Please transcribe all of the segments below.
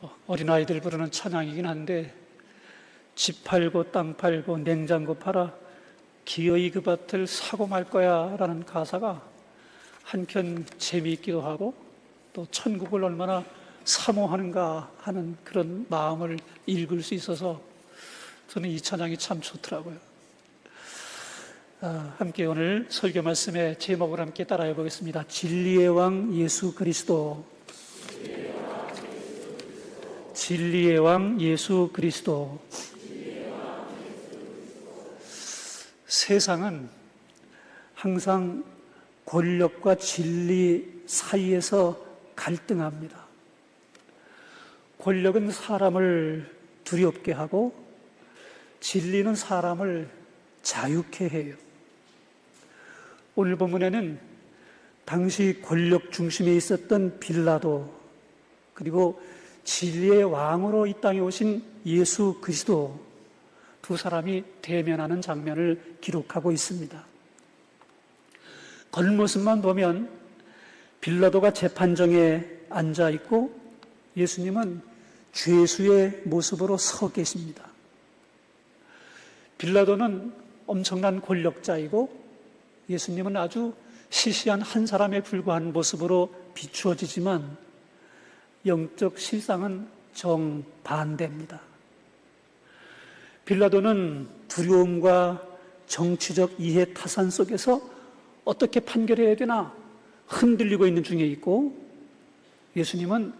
어, 어린아이들 부르는 찬양이긴 한데 집 팔고 땅 팔고 냉장고 팔아 기어이 그 밭을 사고 말 거야 라는 가사가 한편 재미있기도 하고 또 천국을 얼마나 사모하는가 하는 그런 마음을 읽을 수 있어서 저는 이 찬양이 참 좋더라고요. 아, 함께 오늘 설교 말씀의 제목을 함께 따라해 보겠습니다. 진리의 왕 예수 그리스도. 진리의 왕 예수 그리스도. 세상은 항상 권력과 진리 사이에서 갈등합니다. 권력은 사람을 두렵게 하고 진리는 사람을 자유케 해요. 오늘 본문에는 당시 권력 중심에 있었던 빌라도 그리고 진리의 왕으로 이 땅에 오신 예수 그리스도 두 사람이 대면하는 장면을 기록하고 있습니다. 겉모습만 보면 빌라도가 재판정에 앉아 있고 예수님은 죄수의 모습으로 서 계십니다. 빌라도는 엄청난 권력자이고 예수님은 아주 시시한 한 사람에 불과한 모습으로 비추어지지만 영적 실상은 정반대입니다. 빌라도는 두려움과 정치적 이해 타산 속에서 어떻게 판결해야 되나 흔들리고 있는 중에 있고 예수님은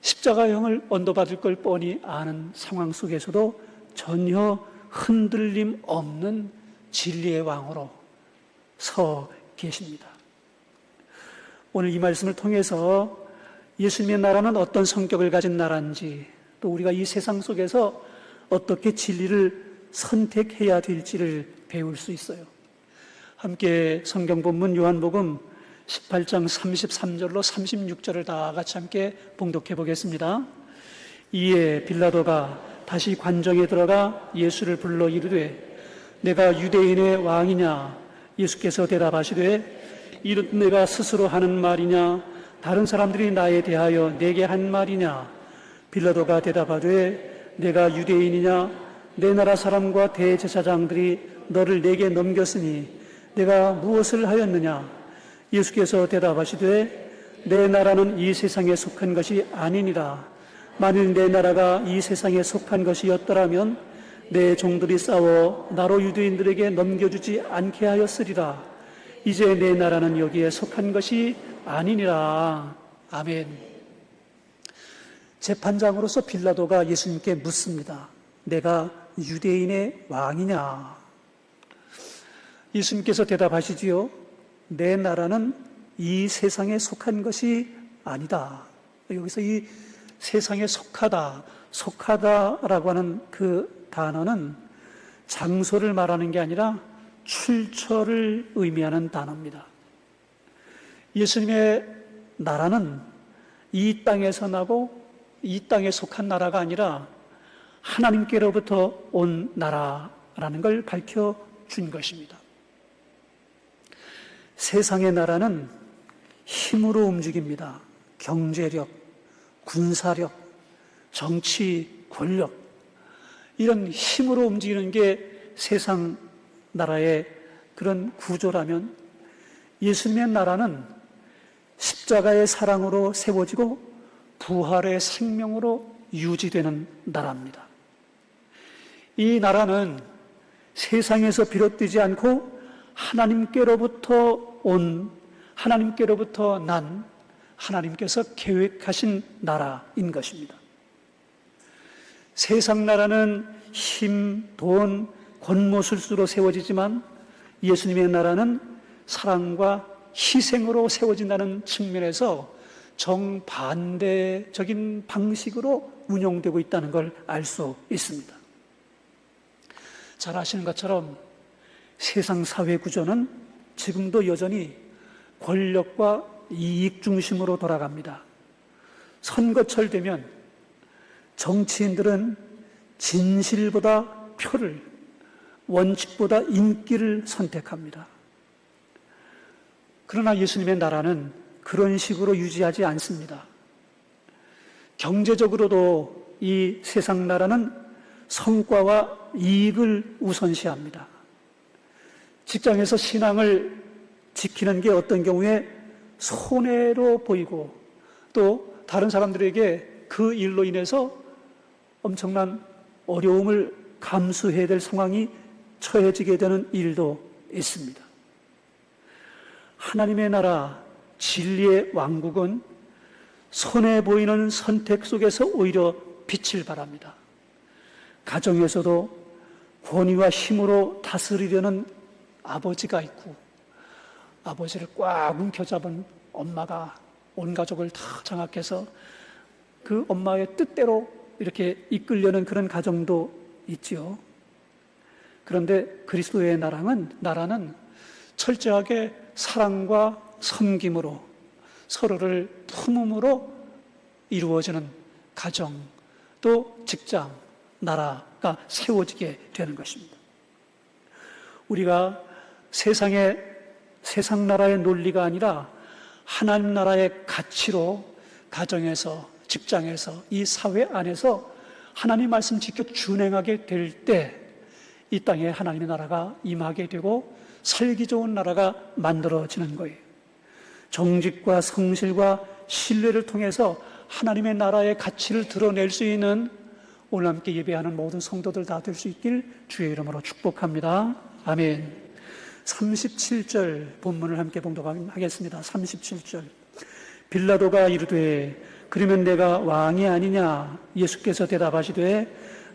십자가형을 언도받을 걸 뻔히 아는 상황 속에서도 전혀 흔들림 없는 진리의 왕으로 서 계십니다. 오늘 이 말씀을 통해서 예수님의 나라는 어떤 성격을 가진 나라인지 또 우리가 이 세상 속에서 어떻게 진리를 선택해야 될지를 배울 수 있어요. 함께 성경 본문 요한복음 18장 33절로 36절을 다 같이 함께 봉독해 보겠습니다. 이에 빌라도가 다시 관정에 들어가 예수를 불러 이르되 내가 유대인의 왕이냐 예수께서 대답하시되 이는 내가 스스로 하는 말이냐 다른 사람들이 나에 대하여 내게 한 말이냐? 빌라도가 대답하되 내가 유대인이냐? 내 나라 사람과 대제사장들이 너를 내게 넘겼으니 내가 무엇을 하였느냐? 예수께서 대답하시되 내 나라는 이 세상에 속한 것이 아니니라. 만일 내 나라가 이 세상에 속한 것이었더라면 내 종들이 싸워 나로 유대인들에게 넘겨주지 않게 하였으리라. 이제 내 나라는 여기에 속한 것이 아니니라. 아멘. 재판장으로서 빌라도가 예수님께 묻습니다. 내가 유대인의 왕이냐? 예수님께서 대답하시지요. 내 나라는 이 세상에 속한 것이 아니다. 여기서 이 세상에 속하다, 속하다라고 하는 그 단어는 장소를 말하는 게 아니라 출처를 의미하는 단어입니다. 예수님의 나라는 이 땅에서 나고 이 땅에 속한 나라가 아니라 하나님께로부터 온 나라라는 걸 밝혀 준 것입니다. 세상의 나라는 힘으로 움직입니다. 경제력, 군사력, 정치, 권력. 이런 힘으로 움직이는 게 세상 나라의 그런 구조라면 예수님의 나라는 십자가의 사랑으로 세워지고 부활의 생명으로 유지되는 나라입니다. 이 나라는 세상에서 비롯되지 않고 하나님께로부터 온 하나님께로부터 난 하나님께서 계획하신 나라인 것입니다. 세상 나라는 힘, 돈, 권모술수로 세워지지만 예수님의 나라는 사랑과 희생으로 세워진다는 측면에서 정반대적인 방식으로 운영되고 있다는 걸 알 수 있습니다. 잘 아시는 것처럼 세상 사회 구조는 지금도 여전히 권력과 이익 중심으로 돌아갑니다. 선거철 되면 정치인들은 진실보다 표를, 원칙보다 인기를 선택합니다. 그러나 예수님의 나라는 그런 식으로 유지하지 않습니다. 경제적으로도 이 세상 나라는 성과와 이익을 우선시합니다. 직장에서 신앙을 지키는 게 어떤 경우에 손해로 보이고 또 다른 사람들에게 그 일로 인해서 엄청난 어려움을 감수해야 될 상황이 처해지게 되는 일도 있습니다. 하나님의 나라, 진리의 왕국은 손해 보이는 선택 속에서 오히려 빛을 발합니다. 가정에서도 권위와 힘으로 다스리려는 아버지가 있고 아버지를 꽉 움켜잡은 엄마가 온 가족을 다 장악해서 그 엄마의 뜻대로 이렇게 이끌려는 그런 가정도 있지요. 그런데 그리스도의 나라는 나라는 철저하게 사랑과 섬김으로 서로를 품음으로 이루어지는 가정 또 직장 나라가 세워지게 되는 것입니다. 우리가 세상의 세상 나라의 논리가 아니라 하나님 나라의 가치로 가정에서 직장에서 이 사회 안에서 하나님 말씀 지켜 준행하게 될 때 이 땅에 하나님의 나라가 임하게 되고 살기 좋은 나라가 만들어지는 거예요. 정직과 성실과 신뢰를 통해서 하나님의 나라의 가치를 드러낼 수 있는 오늘 함께 예배하는 모든 성도들 다 될 수 있길 주의 이름으로 축복합니다. 아멘. 37절 본문을 함께 봉독하겠습니다. 37절. 빌라도가 이르되 그러면 내가 왕이 아니냐 예수께서 대답하시되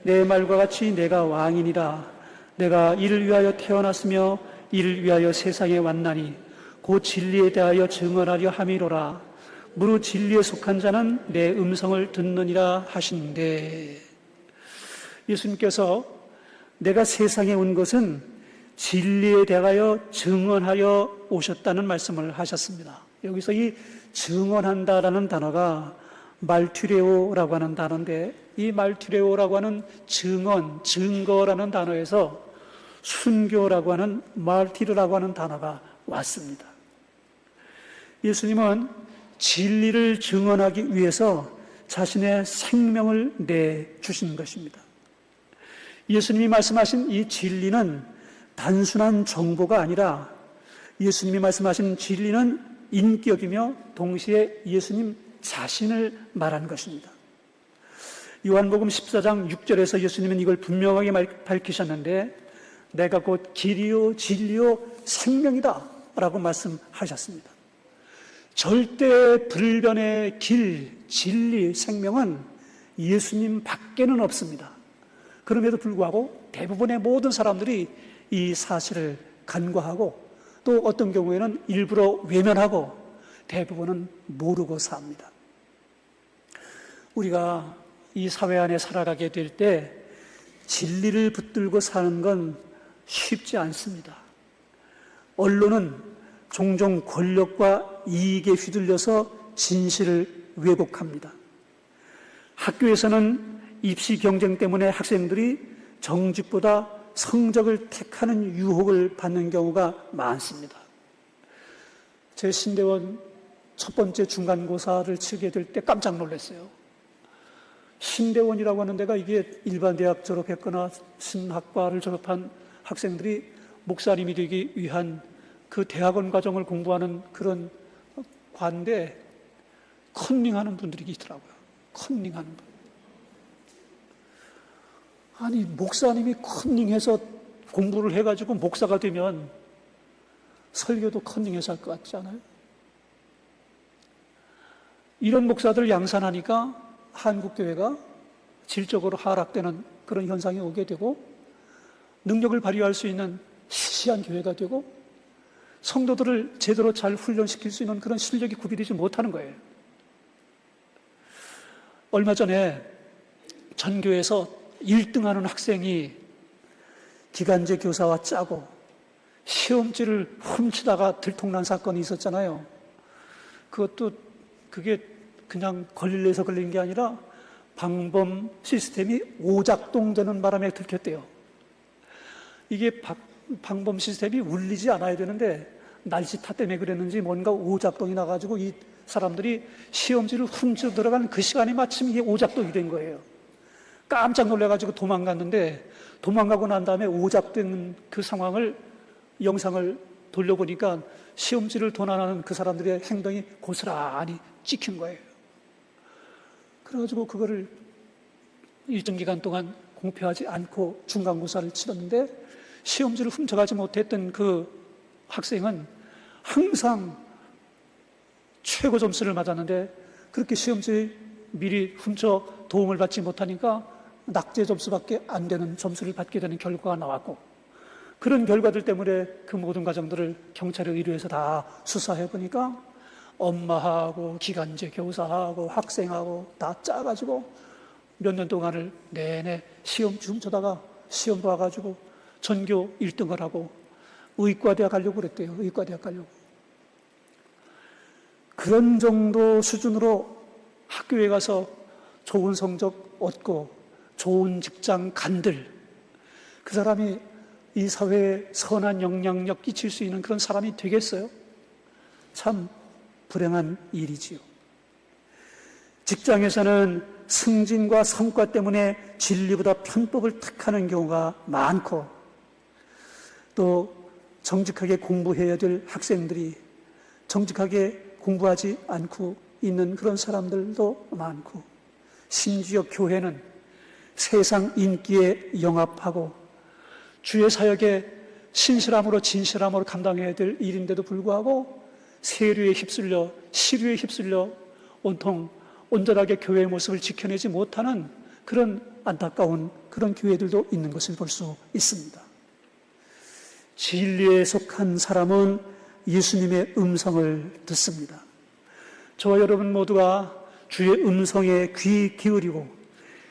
내 말과 같이 내가 왕이니라 내가 이를 위하여 태어났으며 이를 위하여 세상에 왔나니 곧 진리에 대하여 증언하려 함이로라 무릇 진리에 속한 자는 내 음성을 듣느니라 하신대 예수님께서 내가 세상에 온 것은 진리에 대하여 증언하여 오셨다는 말씀을 하셨습니다. 여기서 이 증언한다라는 단어가 말투레오라고 하는 단어인데 이 말투레오라고 하는 증언, 증거라는 단어에서 순교라고 하는 말티르라고 하는 단어가 왔습니다. 예수님은 진리를 증언하기 위해서 자신의 생명을 내 주신 것입니다. 예수님이 말씀하신 이 진리는 단순한 정보가 아니라 예수님이 말씀하신 진리는 인격이며 동시에 예수님 자신을 말한 것입니다. 요한복음 14장 6절에서 예수님은 이걸 분명하게 밝히셨는데 내가 곧 길이요 진리요 생명이다 라고 말씀하셨습니다. 절대 불변의 길, 진리, 생명은 예수님 밖에는 없습니다. 그럼에도 불구하고 대부분의 모든 사람들이 이 사실을 간과하고 또 어떤 경우에는 일부러 외면하고 대부분은 모르고 삽니다. 우리가 이 사회 안에 살아가게 될 때 진리를 붙들고 사는 건 쉽지 않습니다. 언론은 종종 권력과 이익에 휘둘려서 진실을 왜곡합니다. 학교에서는 입시 경쟁 때문에 학생들이 정직보다 성적을 택하는 유혹을 받는 경우가 많습니다. 제 신대원 첫 번째 중간고사를 치게 될 때 깜짝 놀랐어요. 신대원이라고 하는 데가 이게 일반 대학 졸업했거나 신학과를 졸업한 학생들이 목사님이 되기 위한 그 대학원 과정을 공부하는 그런 관대 컨닝하는 분들이 있더라고요. 컨닝하는 분. 아니 목사님이 컨닝해서 공부를 해가지고 목사가 되면 설교도 컨닝해서 할 것 같지 않아요? 이런 목사들 양산하니까 한국 교회가 질적으로 하락되는 그런 현상이 오게 되고 능력을 발휘할 수 있는 시시한 교회가 되고 성도들을 제대로 잘 훈련시킬 수 있는 그런 실력이 구비되지 못하는 거예요. 얼마 전에 전교에서 1등하는 학생이 기간제 교사와 짜고 시험지를 훔치다가 들통난 사건이 있었잖아요. 그것도 그게 그냥 걸릴래서 걸린 게 아니라 방범 시스템이 오작동되는 바람에 들켰대요. 이게 방범 시스템이 울리지 않아야 되는데 날씨 탓 때문에 그랬는지 뭔가 오작동이 나가지고 이 사람들이 시험지를 훔쳐 들어가는 그 시간이 마침 이게 오작동이 된 거예요. 깜짝 놀래가지고 도망갔는데 도망가고 난 다음에 오작된 그 상황을 영상을 돌려보니까 시험지를 도난하는 그 사람들의 행동이 고스란히 찍힌 거예요. 그래가지고 그거를 일정 기간 동안 공표하지 않고 중간고사를 치렀는데 시험지를 훔쳐가지 못했던 그 학생은 항상 최고 점수를 받았는데 그렇게 시험지 미리 훔쳐 도움을 받지 못하니까 낙제 점수밖에 안 되는 점수를 받게 되는 결과가 나왔고 그런 결과들 때문에 그 모든 과정들을 경찰에 의뢰해서 다 수사해 보니까 엄마하고 기간제 교사하고 학생하고 다 짜가지고 몇 년 동안을 내내 시험 훔쳐다가 시험 봐가지고 전교 1등을 하고 의과대학 가려고 그랬대요. 의과대학 가려고. 그런 정도 수준으로 학교에 가서 좋은 성적 얻고 좋은 직장 간들 그 사람이 이 사회에 선한 영향력 끼칠 수 있는 그런 사람이 되겠어요? 참 불행한 일이지요. 직장에서는 승진과 성과 때문에 진리보다 편법을 택하는 경우가 많고 또 정직하게 공부해야 될 학생들이 정직하게 공부하지 않고 있는 그런 사람들도 많고 심지어 교회는 세상 인기에 영합하고 주의 사역에 신실함으로 진실함으로 감당해야 될 일인데도 불구하고 세류에 휩쓸려 시류에 휩쓸려 온통 온전하게 교회의 모습을 지켜내지 못하는 그런 안타까운 그런 교회들도 있는 것을 볼 수 있습니다. 진리에 속한 사람은 예수님의 음성을 듣습니다. 저와 여러분 모두가 주의 음성에 귀 기울이고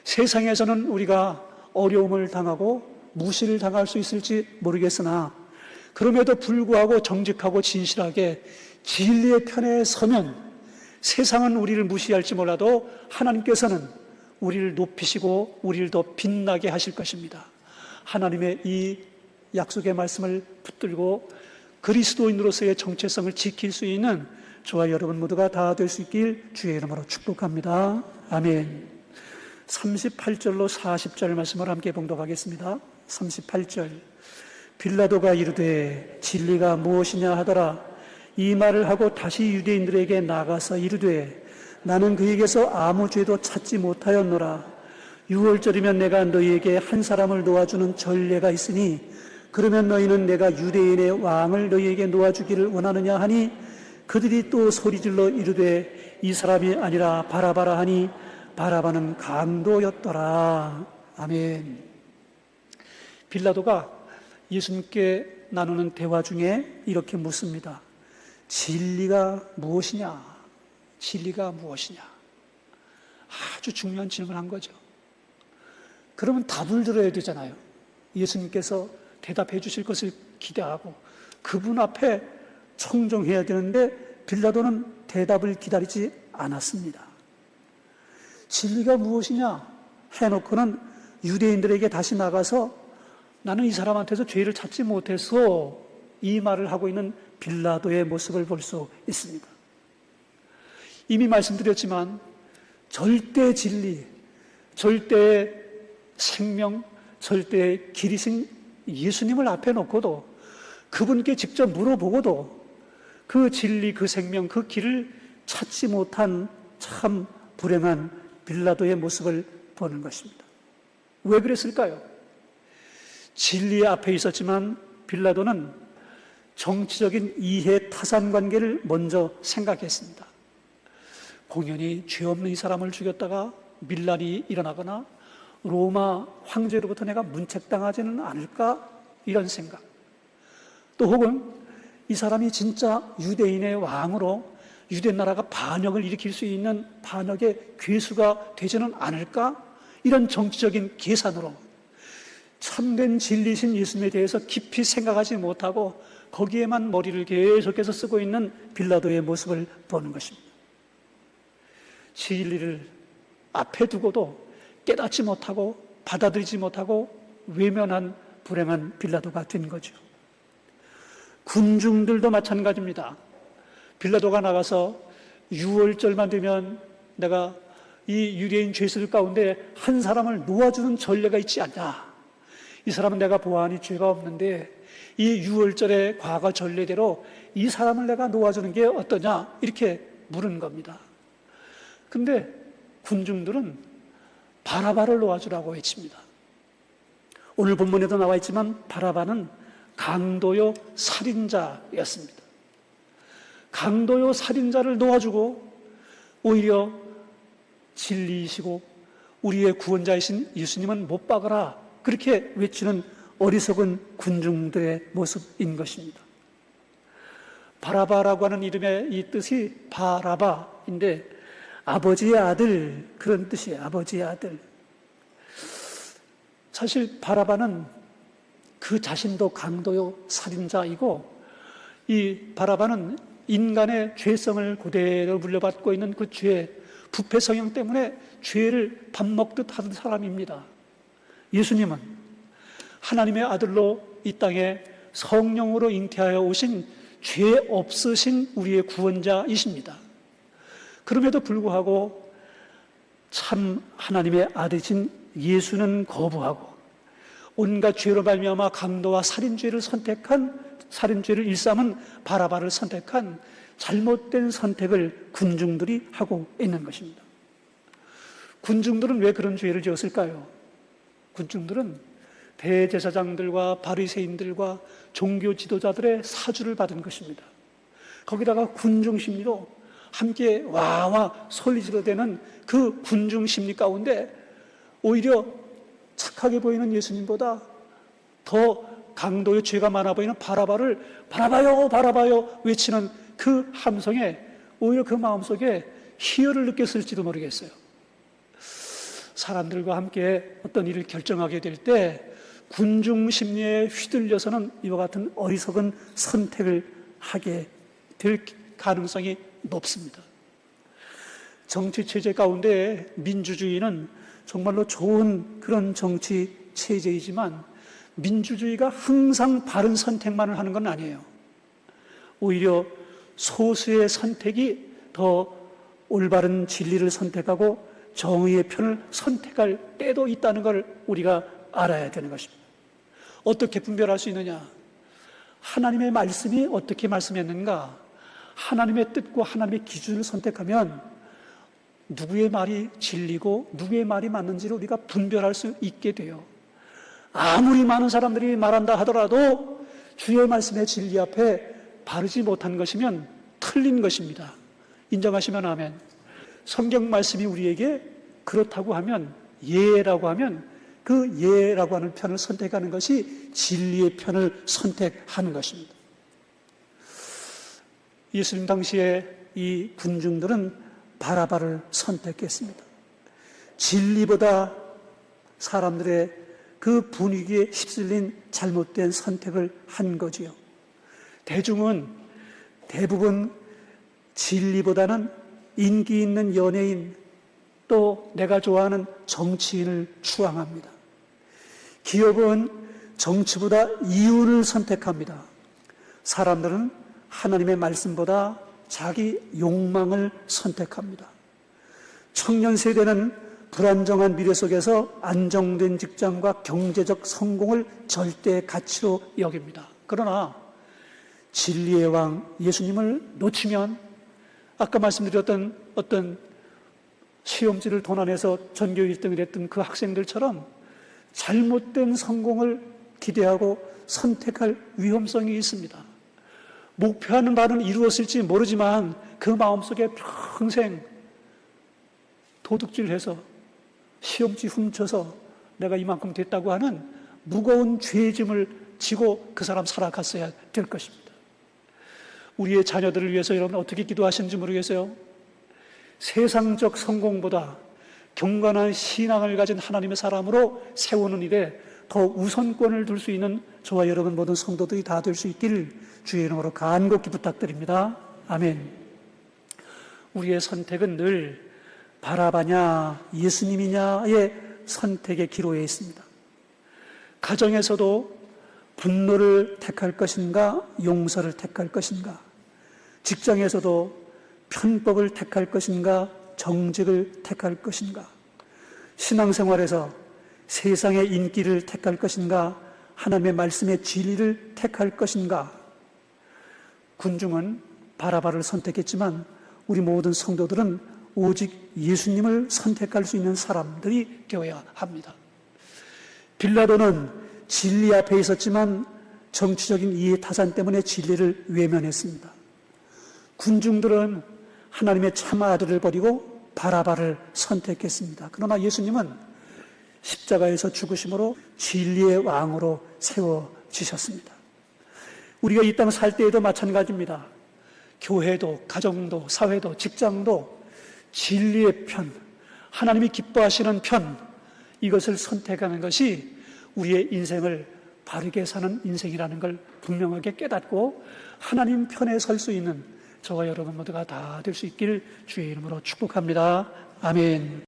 세상에서는 우리가 어려움을 당하고 무시를 당할 수 있을지 모르겠으나 그럼에도 불구하고 정직하고 진실하게 진리의 편에 서면 세상은 우리를 무시할지 몰라도 하나님께서는 우리를 높이시고 우리를 더 빛나게 하실 것입니다. 하나님의 이 약속의 말씀을 붙들고 그리스도인으로서의 정체성을 지킬 수 있는 저와 여러분 모두가 다 될 수 있길 주의 이름으로 축복합니다. 아멘. 38절로 40절 말씀을 함께 봉독하겠습니다. 38절. 빌라도가 이르되 진리가 무엇이냐 하더라. 이 말을 하고 다시 유대인들에게 나가서 이르되 나는 그에게서 아무 죄도 찾지 못하였노라. 6월절이면 내가 너희에게 한 사람을 놓아주는 전례가 있으니 그러면 너희는 내가 유대인의 왕을 너희에게 놓아주기를 원하느냐 하니 그들이 또 소리질러 이르되 이 사람이 아니라 바라바라 하니 바라바는 강도였더라. 아멘. 빌라도가 예수님께 나누는 대화 중에 이렇게 묻습니다. 진리가 무엇이냐? 진리가 무엇이냐? 아주 중요한 질문한 거죠. 그러면 답을 들어야 되잖아요. 예수님께서 대답해 주실 것을 기대하고 그분 앞에 청정해야 되는데 빌라도는 대답을 기다리지 않았습니다. 진리가 무엇이냐 해놓고는 유대인들에게 다시 나가서 나는 이 사람한테서 죄를 찾지 못해서 이 말을 하고 있는 빌라도의 모습을 볼 수 있습니다. 이미 말씀드렸지만 절대 진리, 절대 생명, 절대 길이신 예수님을 앞에 놓고도 그분께 직접 물어보고도 그 진리, 그 생명, 그 길을 찾지 못한 참 불행한 빌라도의 모습을 보는 것입니다. 왜 그랬을까요? 진리 앞에 있었지만 빌라도는 정치적인 이해 타산 관계를 먼저 생각했습니다. 공연히 죄 없는 이 사람을 죽였다가 밀란이 일어나거나 로마 황제로부터 내가 문책당하지는 않을까 이런 생각. 또 혹은 이 사람이 진짜 유대인의 왕으로 유대 나라가 반역을 일으킬 수 있는 반역의 괴수가 되지는 않을까 이런 정치적인 계산으로 참된 진리신 예수님에 대해서 깊이 생각하지 못하고 거기에만 머리를 계속해서 쓰고 있는 빌라도의 모습을 보는 것입니다. 진리를 앞에 두고도 깨닫지 못하고 받아들이지 못하고 외면한 불행한 빌라도가 된 거죠. 군중들도 마찬가지입니다. 빌라도가 나가서 6월절만 되면 내가 이 유대인 죄수들 가운데 한 사람을 놓아주는 전례가 있지 않냐. 이 사람은 내가 보아하니 죄가 없는데 이 6월절의 과거 전례대로 이 사람을 내가 놓아주는 게 어떠냐. 이렇게 물은 겁니다. 근데 군중들은 바라바를 놓아주라고 외칩니다. 오늘 본문에도 나와 있지만 바라바는 강도요 살인자였습니다. 강도요 살인자를 놓아주고 오히려 진리이시고 우리의 구원자이신 예수님은 못 박아라 그렇게 외치는 어리석은 군중들의 모습인 것입니다. 바라바라고 하는 이름의 이 뜻이 바라바인데 아버지의 아들 그런 뜻이에요. 아버지의 아들. 사실 바라바는 그 자신도 강도요 살인자이고 이 바라바는 인간의 죄성을 그대로 물려받고 있는 그 죄, 부패 성향 때문에 죄를 밥 먹듯 하는 사람입니다. 예수님은 하나님의 아들로 이 땅에 성령으로 잉태하여 오신 죄 없으신 우리의 구원자이십니다. 그럼에도 불구하고 참 하나님의 아들이신 예수는 거부하고 온갖 죄로 말미암아 강도와 살인죄를 선택한 살인죄를 일삼은 바라바를 선택한 잘못된 선택을 군중들이 하고 있는 것입니다. 군중들은 왜 그런 죄를 지었을까요? 군중들은 대제사장들과 바리새인들과 종교 지도자들의 사주를 받은 것입니다. 거기다가 군중 심리로 함께 와와 소리 지르대는 그 군중 심리 가운데 오히려 착하게 보이는 예수님보다 더 강도의 죄가 많아 보이는 바라바를 바라봐요, 바라봐요 외치는 그 함성에 오히려 그 마음속에 희열을 느꼈을지도 모르겠어요. 사람들과 함께 어떤 일을 결정하게 될 때 군중 심리에 휘둘려서는 이와 같은 어리석은 선택을 하게 될 가능성이 높습니다. 정치 체제 가운데 민주주의는 정말로 좋은 그런 정치 체제이지만 민주주의가 항상 바른 선택만을 하는 건 아니에요. 오히려 소수의 선택이 더 올바른 진리를 선택하고 정의의 편을 선택할 때도 있다는 걸 우리가 알아야 되는 것입니다. 어떻게 분별할 수 있느냐? 하나님의 말씀이 어떻게 말씀했는가? 하나님의 뜻과 하나님의 기준을 선택하면 누구의 말이 진리고 누구의 말이 맞는지를 우리가 분별할 수 있게 돼요. 아무리 많은 사람들이 말한다 하더라도 주의 말씀의 진리 앞에 바르지 못한 것이면 틀린 것입니다. 인정하시면 아멘. 성경 말씀이 우리에게 그렇다고 하면 예라고 하면 그 예라고 하는 편을 선택하는 것이 진리의 편을 선택하는 것입니다. 예수님 당시에 이 군중들은 바라바를 선택했습니다. 진리보다 사람들의 그 분위기에 휩쓸린 잘못된 선택을 한 거지요. 대중은 대부분 진리보다는 인기 있는 연예인 또 내가 좋아하는 정치인을 추앙합니다. 기업은 정치보다 이윤을 선택합니다. 사람들은 하나님의 말씀보다 자기 욕망을 선택합니다. 청년 세대는 불안정한 미래 속에서 안정된 직장과 경제적 성공을 절대 가치로 여깁니다. 그러나 진리의 왕 예수님을 놓치면 아까 말씀드렸던 어떤 시험지를 도난해서 전교 1등을 했던 그 학생들처럼 잘못된 성공을 기대하고 선택할 위험성이 있습니다. 목표하는 바는 이루었을지 모르지만 그 마음속에 평생 도둑질해서 시험지 훔쳐서 내가 이만큼 됐다고 하는 무거운 죄짐을 지고 그 사람 살아갔어야 될 것입니다. 우리의 자녀들을 위해서 여러분 어떻게 기도하시는지 모르겠어요. 세상적 성공보다 경건한 신앙을 가진 하나님의 사람으로 세우는 일에 더 우선권을 둘 수 있는 저와 여러분 모든 성도들이 다 될 수 있기를 주의 이름으로 간곡히 부탁드립니다. 아멘. 우리의 선택은 늘 바라바냐 예수님이냐의 선택의 기로에 있습니다. 가정에서도 분노를 택할 것인가 용서를 택할 것인가 직장에서도 편법을 택할 것인가, 정직을 택할 것인가, 신앙생활에서 세상의 인기를 택할 것인가, 하나님의 말씀의 진리를 택할 것인가. 군중은 바라바를 선택했지만 우리 모든 성도들은 오직 예수님을 선택할 수 있는 사람들이 되어야 합니다. 빌라도는 진리 앞에 있었지만 정치적인 이해 타산 때문에 진리를 외면했습니다. 군중들은 하나님의 참 아들을 버리고 바라바를 선택했습니다. 그러나 예수님은 십자가에서 죽으심으로 진리의 왕으로 세워지셨습니다. 우리가 이 땅 살 때에도 마찬가지입니다. 교회도, 가정도, 사회도, 직장도 진리의 편, 하나님이 기뻐하시는 편, 이것을 선택하는 것이 우리의 인생을 바르게 사는 인생이라는 걸 분명하게 깨닫고 하나님 편에 설 수 있는 저와 여러분 모두가 다 될 수 있기를 주의 이름으로 축복합니다. 아멘.